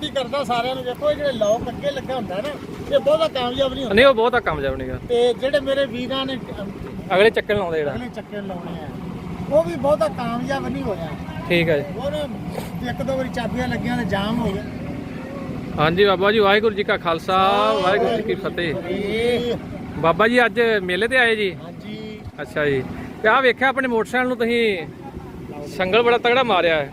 ਬੇਨਤੀ ਕਰਦਾ ਸਾਰਿਆਂ ਨੂੰ ਦੇਖੋ ਇਹ ਜਿਹੜੇ ਲੋਕ ਅੱਗੇ ਲੱਗਾ ਹੁੰਦਾ ਨਾ ਇਹ ਬਹੁਤਾ ਕਾਮਯਾਬ ਨਹੀਂ ਹੁੰਦਾ। ਨਹੀਂ ਉਹ ਬਹੁਤਾ ਕਾਮਯਾਬ ਨਹੀਂਗਾ ਤੇ ਜਿਹੜੇ ਮੇਰੇ ਵੀਰਾਂ ਨੇ ਅਗਲੇ ਚੱਕਰ ਲਾਉਂਦੇ ਜਿਹੜਾ। ਅਗਲੇ ਚੱਕੇ ਲਾਉਣੇ ਆ ਉਹ ਵੀ ਬਹੁਤਾ ਕਾਮਯਾਬ ਨਹੀਂ ਹੋਇਆ। ਠੀਕ ਹੈ ਜੀ। ਹੋਰ ਇੱਕ ਦੋ ਵਾਰੀ ਚਾਬੀਆਂ ਲੱਗੀਆਂ ਤੇ ਜਾਮ ਹੋ ਗਿਆ। ਹਾਂਜੀ ਬਾਬਾ ਜੀ ਵਾਹਿਗੁਰੂ ਜੀ ਕਾ ਖਾਲਸਾ ਵਾਹਿਗੁਰੂ ਜੀ ਕੀ ਫਤਿਹ। ਬਾਬਾ ਜੀ ਅੱਜ ਮੇਲੇ ਤੇ ਆਏ ਜੀ? ਹਾਂਜੀ। ਅੱਛਾ ਜੀ। ਤੇ ਆਹ ਵੇਖਿਆ ਆਪਣੇ ਮੋਟਰਸਾਈਕਲ ਨੂੰ ਤੁਸੀਂ ਸੰਗਲ ਬੜਾ ਤਗੜਾ ਮਾਰਿਆ ਹੈ।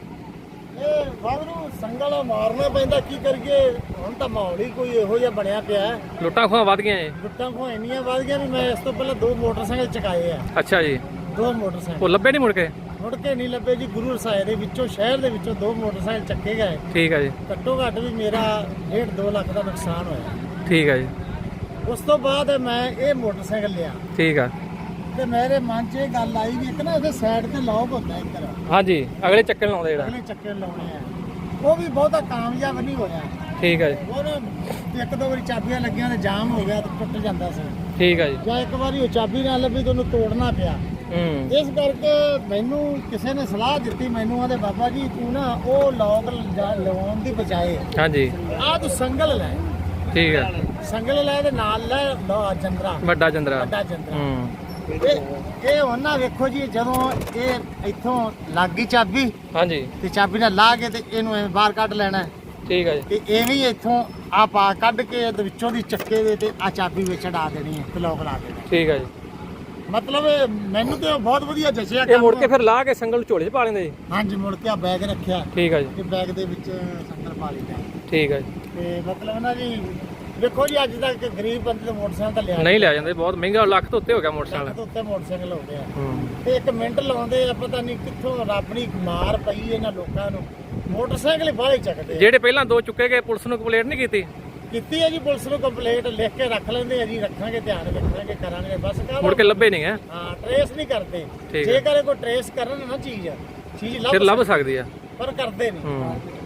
ਇਹ ਵਾਗਰੂ ਸੰਗਲ ਮਾਰਨਾ ਪੈਂਦਾ ਕੀ ਕਰੀਏ? ਹੁਣ ਤਾਂ ਮਾਹੌਲ ਹੀ ਕੋਈ ਇਹੋ ਜਿਹਾ ਬਣਿਆ ਪਿਆ ਹੈ। ਲੁੱਟਾਂ ਖੋਹਾਂ ਵੱਧ ਗਈਆਂ ਜੀ ਲੁੱਟਾਂ ਖੋਹ ਇੰਨੀਆਂ ਵੱਧ ਗਈਆਂ ਵੀ ਮੈਂ ਇਸ ਤੋਂ ਪਹਿਲਾਂ ਦੋ ਮੋਟਰਸਾਈਕਲ ਚਕਾਏ ਆ। ਅੱਛਾ ਜੀ। ਦੋ ਮੋਟਰਸਾਈਕਲ। ਉਹ ਲੱਭੇ ਨਹੀਂ ਮੁੜ ਕੇ? ਮੁੜ ਕੇ ਨਹੀਂ ਲੱਭੇ ਜੀ ਗੁਰੂ ਰਸਾਏ ਦੇ ਵਿੱਚੋਂ ਸ਼ਹਿਰ ਦੇ ਵਿੱਚੋਂ ਦੋ ਮੋਟਰਸਾਈਕਲ ਚੱਕੇ ਗਏ। ਠੀਕ ਹੈ ਜੀ। ਘੱਟੋ ਘੱਟ ਵੀ ਮੇਰਾ 1.5 2 ਲੱਖ ਦਾ ਨੁਕਸਾਨ ਹੋਇਆ। ਠੀਕ ਹੈ ਜੀ। ਉਸ ਤੋਂ ਬਾਅਦ ਮੈਂ ਇਹ ਮੋਟਰਸਾਈਕਲ ਲਿਆ। ਠੀਕ ਆ। ਤੇ ਮੇਰੇ ਮਨ 'ਚ ਇਹ ਗੱਲ ਆਈ ਵੀ ਇੱਕ ਨਾ ਇਹਦੇ ਸਾਈਡ ਤੇ ਲੌਕ ਹੁੰਦਾ ਇੱਕ ਤਰ੍ਹਾਂ। ਹਾਂਜੀ ਅਗਲੇ ਚੱਕਰ ਲਾਉਂਦੇ ਜਿਹੜਾ। ਅਗਲੇ ਚੱਕੇ ਲਾਉਣੇ ਆ। ਉਹ ਵੀ ਬਹੁਤਾ ਕਾਮਯਾਬ ਨਹੀਂ ਹੋਇਆ। ਠੀਕ ਹੈ ਜੀ। ਉਹ ਇੱਕ ਦੋ ਵਾਰੀ ਚਾਬੀਆਂ ਲੱਗੀਆਂ ਤੇ ਜਾਮ ਹੋ ਗਿਆ ਤੇ ਟੁੱਟ ਜਾਂਦਾ ਸੀ। ਠੀਕ ਹੈ ਜੀ। ਜਾਂ ਇੱਕ ਵਾਰੀ ਉਹ ਚਾਬੀ ਨਾਲ ਲੱਭੀ ਤੇ ਉਹਨੂੰ ਤੋੜਨਾ ਪਿਆ। ਹੂੰ। ਇਸ ਕਰਕੇ ਮੈਨੂੰ ਕਿਸੇ ਨੇ ਸਲਾਹ ਦਿੱਤੀ ਮੈਨੂੰ ਆਦੇ ਬਾਬਾ ਜੀ ਤੂੰ ਨਾ ਉਹ ਲੋਕ ਲਵਾਉਣ ਦੀ ਬਜਾਏ ਹਾਂਜੀ। ਆਹ ਤੂੰ ਸੰਗਲ ਲੈ। ਠੀਕ ਹੈ ਸੰਗਲ ਲੈ ਤੇ ਨਾਲ ਲੈ ਲਓ ਜੰਦਰਾ। ਵੱਡਾ ਜੰਦਰਾ। ਵੱਡਾ ਜੰਦਰਾ। ਹੂੰ। ਇਹ ਇਹ ਹੁਣ ਨਾ ਵੇਖੋ ਜੀ ਜਦੋਂ ਇਹ ਇੱਥੋਂ ਲੱਗ ਗਈ ਚਾਬੀ ਹਾਂਜੀ। ਤੇ ਚਾਬੀ ਨਾਲ ਲਾ ਕੇ ਤੇ ਇਹਨੂੰ ਐਵੇਂ ਬਾਹਰ ਕੱਢ ਲੈਣਾ ਹੈ। ਠੀਕ ਹੈ ਜੀ। ਤੇ ਐਵੇਂ ਹੀ ਇੱਥੋਂ ਆ ਪਾ ਕੱਢ ਕੇ ਇਹਦੇ ਵਿੱਚੋਂ ਦੀ ਚੱਕੇ ਦੇ ਤੇ ਆ ਚਾਬੀ ਵਿੱਚ ਅੜਾ ਦੇਣੀ ਹੈ ਤੇ ਲੋਕ ਲਾ ਦੇਣਾ ਠੀਕ ਹੈ ਜੀ। ਮਤਲਬ ਇਹ ਮੈਨੂੰ ਤੇ ਬਹੁਤ ਵਧੀਆ ਜਚਿਆ ਇਹ ਮੁੜ। ਕੇ ਫਿਰ ਲਾ ਕੇ ਸੰਗਲ ਨੂੰ ਝੋਲੇ 'ਚ ਪਾ ਲੈਂਦੇ ਜੀ। ਹਾਂਜੀ ਮੁੜ ਕੇ ਆ ਬੈਗ ਰੱਖਿਆ। ਠੀਕ ਹੈ ਜੀ। ਤੇ ਬੈਗ ਦੇ ਵਿੱਚ ਸੰਗਲ ਪਾ ਲਈਦਾ ਠੀਕ ਹੈ ਜੀ। ਤੇ ਮਤਲਬ ਨਾ ਜੀ ਵੇਖੋ ਜੀ ਅੱਜ ਤੱਕ ਗਰੀਬ ਬੰਦੇ ਦਾ ਮੋਟਰਸਾਈਕਲ ਤਾਂ ਲਿਆ ਨਹੀਂ ਲਿਆ ਜਾਂਦੇ ਬਹੁਤ ਮਹਿੰਗਾ ਲੱਖ ਤੋਂ ਉੱਤੇ ਹੋ ਗਿਆ ਲੱਖ ਮੋਟਰਸਾਈਕਲ ਤੋਂ ਉੱਤੇ ਮੋਟਰਸਾਈਕਲ ਹੋ ਗਿਆ। ਤੇ ਇੱਕ ਮਿੰਟ ਲਾਉਂਦੇ ਆ ਪਤਾ ਨਹੀਂ ਕਿੱਥੋਂ ਰੱਬ ਦੀ ਮਾਰ ਪਈ ਇਹਨਾਂ ਲੋਕਾਂ ਨੂੰ। ਮੋਟਰਸਾਈਕਲ ਹੀ ਬਾਹਲੇ ਚੱਕਦੇ। ਜਿਹੜੇ ਪਹਿਲਾਂ ਦੋ ਚੁੱਕੇ ਗਏ ਪੁਲਿਸ ਨੂੰ ਕੰਪਲੇਂਟ ਨਹੀਂ ਕੀਤੀ? ਕੀਤੀ ਹੈ ਜੀ ਪੁਲਿਸ ਨੂੰ ਕੰਪਲੇਂਟ ਲਿਖ ਕੇ ਰੱਖ ਲੈਂਦੇ ਆ ਜੀ ਰੱਖਾਂਗੇ ਧਿਆਨ ਰੱਖਾਂਗੇ ਕਰਾਂਗੇ ਬਸ ਮੁੜ ਕਾਹਦਾ ਕੇ ਲੱਭੇ ਨਹੀਂ ਹੈ ਹਾਂ ਟਰੇਸ ਨਹੀਂ ਕਰਦੇ। ਜੇਕਰ ਕੋਈ ਟਰੇਸ ਕਰਨ ਨਾ ਚੀਜ਼ ਚੀਜ਼ ਲੱਭ ਸਕਦੀ ਆ। ਪਰ ਕਰਦੇ ਨਹੀਂ।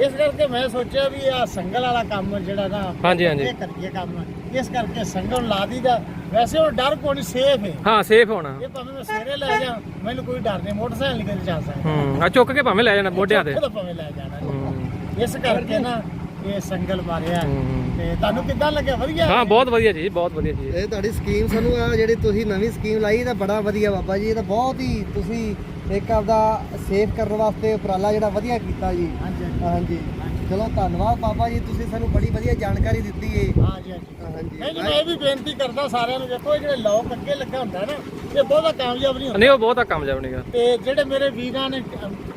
ਇਸ ਕਰਕੇ ਮੈਂ ਸੋਚਿਆ ਵੀ ਆ ਸੰਗਲ ਵਾਲਾ ਕੰਮ ਜਿਹੜਾ ਨਾ ਹਾਂਜੀ ਹਾਂਜੀ। ਇਹ ਕਰੀਏ ਕੰਮ। ਇਸ ਕਰਕੇ ਸੰਗਲ ਲਾ ਦੀਦਾ ਵੈਸੇ ਉਹ ਡਰ ਕੋਈ ਸੇਫ ਹੈ ਹਾਂ ਸੇਫ ਹੋਣਾ। ਇਹ ਭਾਵੇਂ ਮੈਂ ਸਵੇਰੇ ਲੈ ਜਾ ਮੈਨੂੰ ਕੋਈ ਡਰ ਨਹੀਂ ਮੋਟਰਸਾਈਕਲ ਨਹੀਂ ਕਦੇ ਜਾ ਸਕਦਾ। ਹੂੰ ਆ ਚੁੱਕ ਕੇ ਭਾਵੇਂ ਲੈ ਜਾਣਾ ਮੋਢਿਆਂ ਤੇ। ਭਾਵੇਂ ਲੈ ਜਾਣਾ। ਇਸ ਕਰਕੇ ਨਾ ਇਹ ਸੰਗਲ ਮਾਰਿਆ ਹੂੰ। ਤੇ ਤੁਹਾਨੂੰ ਕਿੱਦਾਂ ਲੱਗਿਆ? ਵਧੀਆ? ਹਾਂ ਬਹੁਤ ਵਧੀਆ ਜੀ ਬਹੁਤ ਵਧੀਆ ਜੀ। ਇਹ ਤੁਹਾਡੀ ਸਕੀਮ ਸਾਨੂੰ ਆ ਜਿਹੜੀ ਤੁਸੀਂ ਨਵੀਂ ਸਕੀਮ ਲਾਈ ਤਾਂ ਬੜਾ ਵਧੀਆ ਬਾਬਾ ਜੀ ਇਹ ਤਾਂ ਬਹੁਤ ਹੀ ਤੁਸੀਂ ਇੱਕ ਆਪਦਾ ਸੇਫ ਕਰਨ ਵਾਸਤੇ ਉਪਰਾਲਾ ਜਿਹੜਾ ਵਧੀਆ ਕੀਤਾ ਜੀ। ਹਾਂਜੀ। ਹਾਂਜੀ। ਚਲੋ ਧੰਨਵਾਦ ਬਾਬਾ ਜੀ ਤੁਸੀਂ ਸਾਨੂੰ ਬੜੀ ਵਧੀਆ ਜਾਣਕਾਰੀ ਦਿੱਤੀ ਏ। ਹਾਂਜੀ ਹਾਂਜੀ। ਨਹੀਂ ਜੀ ਮੈਂ ਇਹ ਵੀ ਬੇਨਤੀ ਕਰਦਾ ਸਾਰਿਆਂ ਨੂੰ ਦੇਖੋ ਇਹ ਜਿਹੜੇ ਲੋਕ ਅੱਗੇ ਲੱਗਾ ਹੁੰਦਾ ਨਾ ਇਹ ਬਹੁਤਾ ਕਾਮਯਾਬ ਨਹੀਂ ਹੁੰਦਾ। ਨਹੀਂ ਉਹ ਬਹੁਤਾ ਕਾਮਯਾਬ ਨਹੀਂਗਾ। ਤੇ ਜਿਹੜੇ ਮੇਰੇ ਵੀਰਾਂ ਨੇ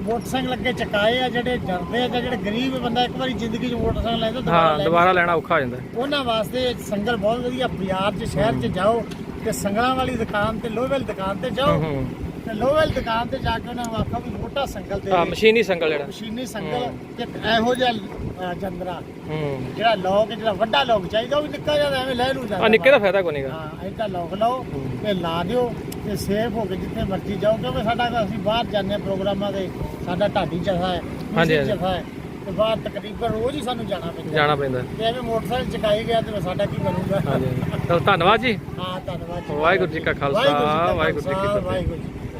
ਮੋਟਰਸਾਈਕਲ ਅੱਗੇ ਚਕਾਏ ਆ ਜਿਹੜੇ ਡਰਦੇ ਆ ਜਾਂ ਜਿਹੜੇ ਗਰੀਬ ਬੰਦਾ ਇੱਕ ਵਾਰੀ ਜ਼ਿੰਦਗੀ 'ਚ ਮੋਟਰਸਾਈਕਲ ਲੈਂਦਾ ਦੁਬਾਰਾ ਹਾਂ ਲੈ ਦੁਬਾਰਾ ਲੈਣਾ ਔਖਾ ਹੋ ਜਾਂਦਾ। ਉਹਨਾਂ ਵਾਸਤੇ ਸੰਗਲ ਬਹੁਤ ਵਧੀਆ ਬਾਜ਼ਾਰ 'ਚ ਸ਼ਹਿਰ 'ਚ ਜਾਓ ਤੇ ਸੰਗਲਾਂ ਵਾਲੀ ਦੁਕਾਨ ਤੇ ਲੋਹਵੈਲ ਦੁਕਾਨ ਤੇ ਜਾਓ। ਤੇ ਦੁਕਾਨ ਤੇ ਜਾ ਕੇ ਉਹਨਾਂ ਨੂੰ ਆਖੋ ਵੀ ਮੋਟਾ ਸੰਗਲ ਦੇ ਹਾਂ ਮਸ਼ੀਨੀ ਸੰਗਲ ਜਿਹੜਾ। ਮਸ਼ੀਨੀ ਸੰਗਲ ਤੇ ਇਹੋ ਜਿਹਾ ਜੰਦਰਾ। ਹੂੰ। ਜਿਹੜਾ ਲੋਕ ਜਿਹੜਾ ਵੱਡਾ ਲੋਕ ਚਾਹੀਦਾ ਉਹ ਨਿੱਕਾ ਜਿਹਾ ਐਵੇਂ ਲੈ ਲੂ ਜਾਂਦਾ। ਆ ਨਿੱਕੇ ਦਾ ਫਾਇਦਾ ਕੋਈ ਨਹੀਂਗਾ ਹਾਂ ਏਦਾਂ ਲੋਕ ਲਓ ਤੇ ਲਾ ਦਿਓ ਤੇ ਸੇਫ ਹੋ ਕੇ ਜਿੱਥੇ ਮਰਜ਼ੀ ਜਾਓ ਕਿਉਂਕਿ ਸਾਡਾ ਤਾਂ ਅਸੀਂ ਬਾਹਰ ਜਾਂਦੇ ਪ੍ਰੋਗਰਾਮਾਂ ਦੇ ਸਾਡਾ ਢਾਡੀ ਜਥਾ ਹੈ ਹਾਂਜੀ। ਜਥਾ ਹੈ ਤੇ ਬਾਹਰ ਤਕਰੀਬਨ ਰੋਜ਼ ਹੀ ਸਾਨੂੰ ਜਾਣਾ ਪੈਂਦਾ। ਜਾਣਾ ਪੈਂਦਾ। ਤੇ ਐਵੇਂ ਮੋਟਰਸਾਈਕਲ ਚਕਾਈ ਗਿਆ ਤੇ ਸਾਡਾ ਕੀ ਬਣੂਗਾ? ਹਾਂਜੀ ਚਲੋ ਧੰਨਵਾਦ ਜੀ। ਹਾਂ ਧੰਨਵਾਦ ਵਾਹਿਗੁਰੂ ਜੀ ਕਾ ਖਾਲਸਾ, ਵਾਹਿਗੁਰੂ ਜੀ ਕੀ ਫਤਿਹ। ਵਾਹਿਗੁਰੂ ਜੀ ਕੀ